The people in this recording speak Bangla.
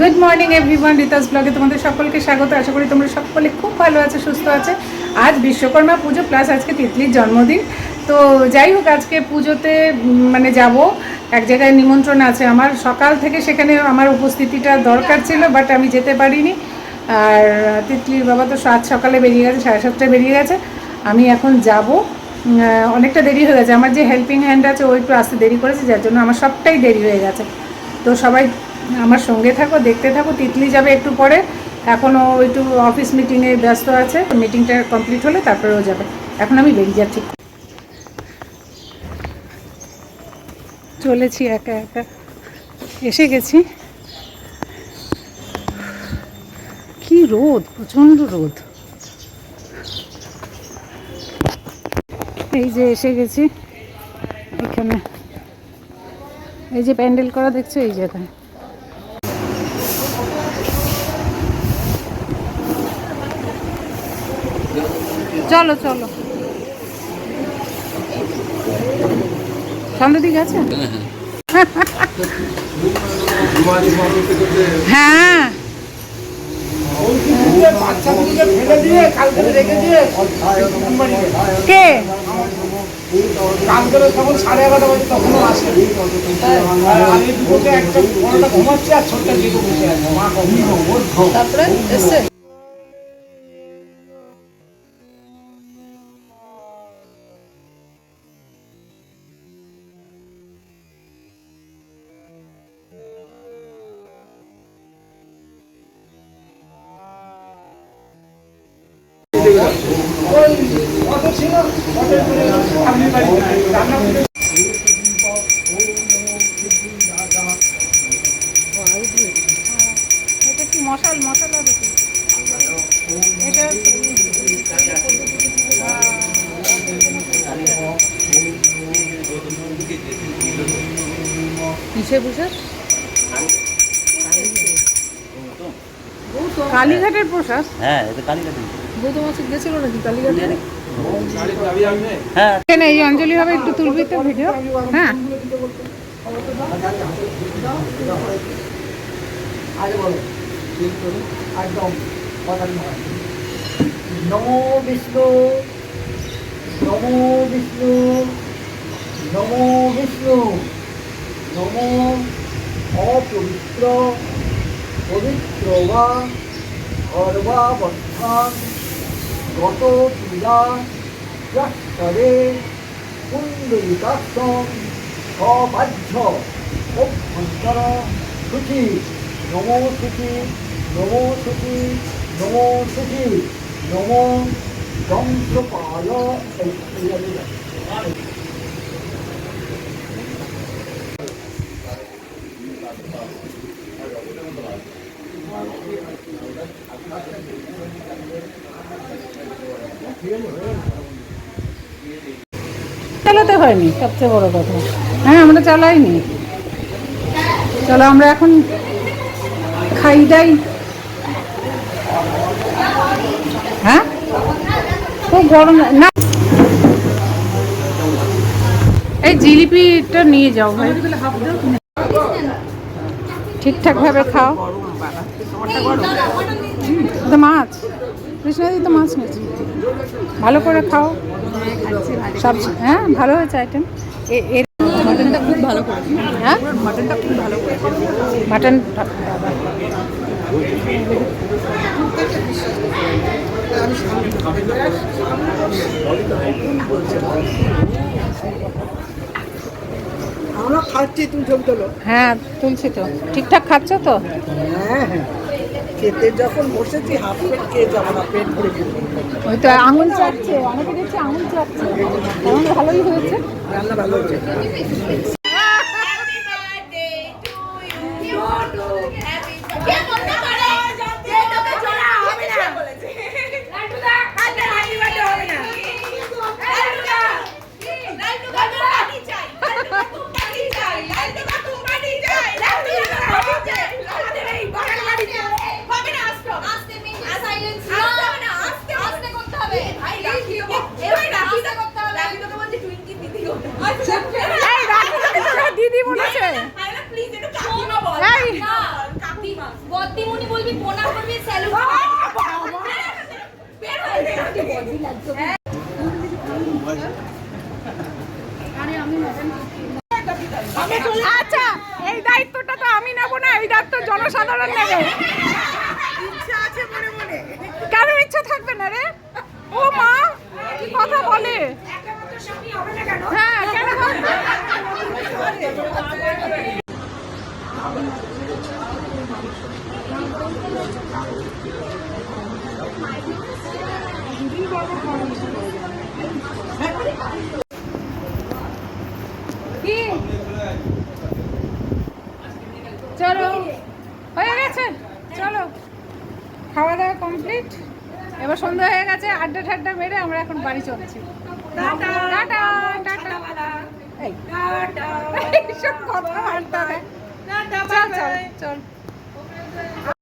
গুড মর্নিং এভরিওয়ান রিতাস ব্লগে তোমাদের সকলকে স্বাগত। আশা করি তোমরা সকলে খুব ভালো আছে, সুস্থ আছে। আজ বিশ্বকর্মা পুজো প্লাস আজকে তিতলির জন্মদিন। তো যাই হোক, আজকে পুজোতে মানে যাব। এক জায়গায় নিমন্ত্রণ আছে আমার। সকাল থেকে সেখানে আমার উপস্থিতিটা দরকার ছিল বাট আমি যেতে পারিনি। আর তিতলির বাবা তো সাত সকালে বেরিয়ে গেছে, সাড়ে সাতটায় বেরিয়ে গেছে। আমি এখন যাব। অনেকটা দেরি হয়ে গেছে। আমার যে হেল্পিং হ্যান্ড আছে, ও একটু আসতে দেরি করেছে, যার জন্য আমার সবটাই দেরি হয়ে গেছে। তো সবাই আমার সঙ্গে থাকো, দেখতে থাকো, তিতলি যাবে একটু পরে। এখনও একটু অফিস মিটিংয়ে ব্যস্ত আছে মিটিংটা কমপ্লিট হলে তারপরে ও যাবে। এখন আমি বেরিয়ে যাচ্ছি। চলেছি একা একা। এসে গেছি। কি রোদ, প্রচণ্ড রোদ। এই যে এসে গেছি। এখানে। এই যে প্যান্ডেল করা দেখছ? এই জায়গায়। চলো চলো। সন্ধ্যা দিকে আছে? হ্যাঁ বাচ্চাগুলোকে ফেলে দিয়ে কালকে রেখে দিয়ে কে? কালকে তখন সাড়ে এগারোটা বাজে তখনও আসে আর আমি দুপুরে একটা বড়টা ঘুমাচ্ছে আর ছোটটা দিকে বসে আছে মা কখন তারপরে এসছে। এটা কি মশাল? মশাল কি? এটা কিসে বসে কালীঘাটের প্রসাদ? হ্যাঁ এটা কালীঘাটে গৌতম মাসে গেছিল নাকি কালীঘাটে? হ্যাঁ। এই অঞ্জলি হবে একটু তুলবি তো ভিডিও হ্যাঁ নমো বিষ্ণু নমো বিষ্ণু নমো বিষ্ণু নমো অপবিত্র পবিত্র বা সর্বাবস্থান। গত পূজা প্রাস্তরে কুণ্ডলিকাক্ষম সবাহ্য অভ্যন্তর শুচি নমো শুচি নমো শুচি নমো শুচি নমো যন্ত্রপাল। চালাতে হয়নি, সবচেয়ে বড় কথা। হ্যাঁ আমরা চালাইনি। চলো, আমরা এখন খাই, দাই। হ্যাঁ? খুব গরম না এই জিলিপিটা নিয়ে যাও ভাই। ঠিকঠাক ভাবে খাও। তো মাছ। কৃষ্ণাদি তো মাছ নিয়েছি ভালো করে খাও। সব হ্যাঁ ভালো হয়েছে আইটেম এর মাটনটা খুব ভালো করে হ্যাঁ? মাটনটা খুব ভালো করে মাটন আমরা খাচ্ছি তুমি ছবি তোলো। হ্যাঁ তুলছি তো। ঠিকঠাক খাচ্ছ তো? হ্যাঁ হ্যাঁ। খেতে যখন বসেছি হাফ পেট খেয়ে যাব না পেট ভরে ওই তো আঙুল চাটছে অনেকে দেখছি আঙুল চাটছে। এমন ভালোই হয়েছে? রান্না ভালো হচ্ছে তুই বলবি পোনা করবি স্যালুট বের আমি আচ্ছা এই দায়িত্বটা তো আমি নেব না এই দায়িত্ব জনসাধারণ নেবে। কেন ইচ্ছা থাকবে না রে। ও মা কি কথা বলে? হ্যাঁ কেন কি চলো। হয়ে গেছে? চলো। খাওয়া দাওয়া কমপ্লিট এবার সন্ধ্যা হয়ে গেছে আড্ডা ঠাড্ডা মেরে আমরা এখন বাড়ি চলছি। টাটা। টাটা এই। এইসব কথাবার্তা। দেয়। চল। চল।